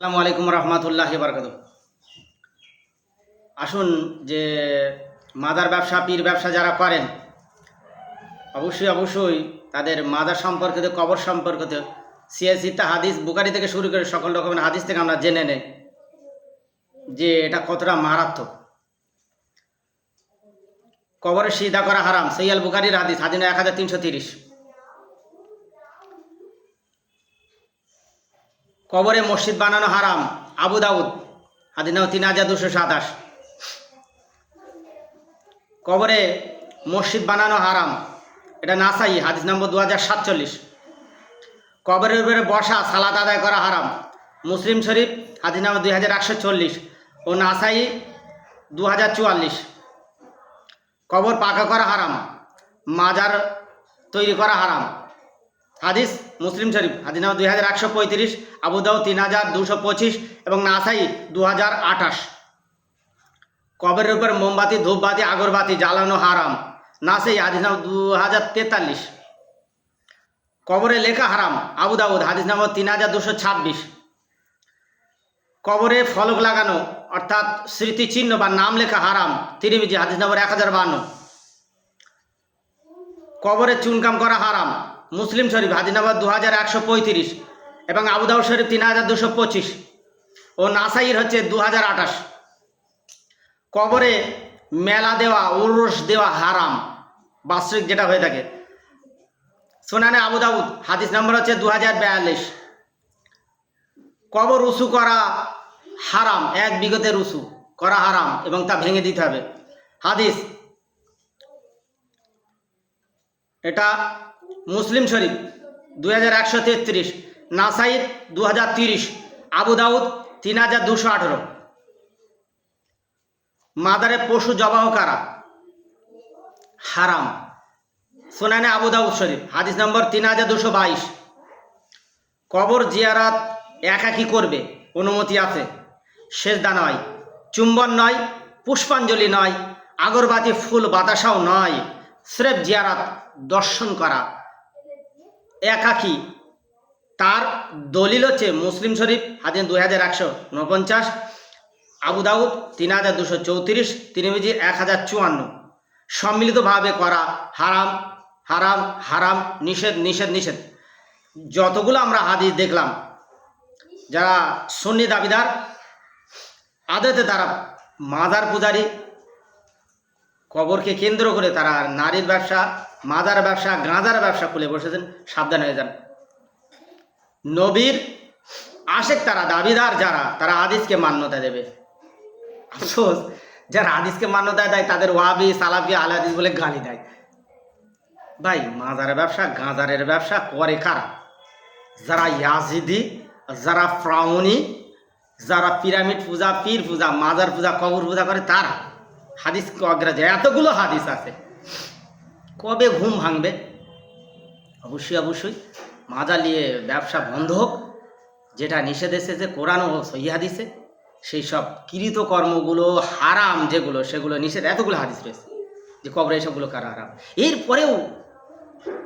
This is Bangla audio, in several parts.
আসসালামু আলাইকুম রহমতুল্লাহ বরকত আসুন যে মাদার ব্যবসা, পীর ব্যবসা যারা করেন, অবশ্যই অবশ্যই তাদের মাদার সম্পর্কিত, কবর সম্পর্কিত সিএসিতে হাদিস বুকারি থেকে শুরু করে সকল রকমের হাদিস থেকে আমরা জেনে নেই যে এটা কতটা মারাত্মক। কবরে সিধা করা হারাম সৈয়াল বুকারির হাদিস হাদিন এক হাজার তিনশো তিরিশ। কবরে মসজিদ বানানো হারাম। আবু দাউদ হাদিনাও তিন হাজার দুশো সাতাশ। কবরে মসজিদ বানানো হারাম। এটা নাসাই, হাদিস নম্বর দু হাজার সাতচল্লিশ। কবরের উপরে বসা, সালাত আদায় করা হারাম। মুসলিম শরীফ, হাদিস নম্বর দুই হাজার একশো চল্লিশ। ও নাসাই, দু হাজার চুয়াল্লিশ। কবর পাকা করা হারাম। মাজার তৈরি করা হারাম। হাদিস, মুসলিম শরীফ, হাদিস নাম্বার দুই হাজার একশো পঁয়ত্রিশ আবুদাউ তিন হাজার দুশো পঁচিশ এবং নাসাই দু হাজার আঠাশ। কবরের উপর মোমবাতি, ধূপবাতি, আগরবাতি জ্বালানো হারাম। নাসাই, হাদিস নাম্বার দু হাজার তেতাল্লিশ। কবরে লেখা হারাম আবু দাউদ হাদিস নাম্বার তিন হাজার দুশো ছাব্বিশ। কবরে ফলক লাগানো, অর্থাৎ স্মৃতিচিহ্ন বা নাম লেখা হারাম। তিরিমিজি, হাদিস নম্বর এক হাজার বান্ন। কবরে চুনকাম করা হারাম। মুসলিম শরীফ হাদিস নম্বর দু হাজার একশো পঁয়ত্রিশ এবং আবুদাউ শরীফ তিন হাজার দুশো পঁচিশ ও নাসাইর হচ্ছে দু হাজার আঠাশ। কবরে মেলা দেওয়া, উরস দেওয়া হারাম, বাৎসরিক যেটা হয়ে থাকে। সোনানে আবু দাউদ, হাদিস নম্বর হচ্ছে দু হাজার বিয়াল্লিশ। কবর উঁচু করা হারাম, এক বিগতের উঁচু করা হারাম এবং তা ভেঙে দিতে হবে। হাদিস এটা মুসলিম শরীফ, দুই হাজার একশো তেত্রিশ। নাসাইদ দু হাজার তিরিশ। আবু দাউদ, তিন হাজার দুশো আঠেরো। মাদারে পশু জবাহ কারা? হারাম। সোনানে আবু দাউদ শরীফ, হাদিস নম্বর তিন হাজার দুশো বাইশ। কবর জিয়ারাত একাকি করবে, অনুমতি আছে। সেজদা নয়, চুম্বন নয়, পুষ্পাঞ্জলি নয়, আগরবাতি, ফুল, বাতাসাও নয়। স্রেফ জিয়ারাত, দর্শন করা। একাকি। তার দলিল হচ্ছে মুসলিম শরীফ হাদিন দুই হাজার একশো উনপঞ্চাশ, আবু দাউদ তিন হাজার দুশো চৌত্রিশ, তিরিমিজি এক হাজার চুয়ান্ন। সম্মিলিতভাবে করা হারাম হারাম হারাম, নিষেধ নিষেধ নিষেধ। যতগুলো আমরা হাদিস দেখলাম, যারা সন্নি দাবিদার আদতে তারা মাদার পূজারি কবরকে কেন্দ্র করে তারা নারীর ব্যবসা, মাদার ব্যবসা গাঁজার ব্যবসা খুলে বসেছেন। সাবধান হয়ে যান। নবীর আশেক তারা, দাবিদার যারা, তারা আদিসকে মান্যতা দেবে। আফসোস, যারা আদিসকে মান্যতা দেয়, তাদের ওয়াবি, সালাফি আল হাদিস বলে গালি দেয়। ভাই মাজারের ব্যবসা গাঁজারের ব্যবসা করে কারা? যারা ইয়াজিদি, যারা ফ্রাউনি, যারা পিরামিড পূজা, পীর পূজা মাজার পূজা, কবর পূজা করে তারা? হাদিস অগ্রাহ্য এতগুলো হাদিস আছে। কবে ঘুম ভাঙবে? অবশ্যই অবশ্যই। মাজার নিয়ে ব্যবসা বন্ধ হোক। যেটা নিষেধ এসেছে কোরআন ও হাদিসে, সেই সব কৃত কর্মগুলো, হারাম যেগুলো, সেগুলো নিষেধ, এতগুলো হাদিস রয়েছে যে কবরে এসবগুলো কারা হারাম। এরপরেও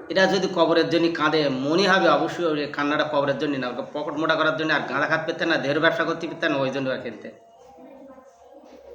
এটা যদি কবরের জন্য কাঁদে, মনে হবে অবশ্যই কান্নাটা কবরের জন্য না পকেট মোটা করার জন্য আর গাঁদা খাত পেতেন না, দেহের ব্যবসা করতে পেতেন ওই জন্য আর খেলতে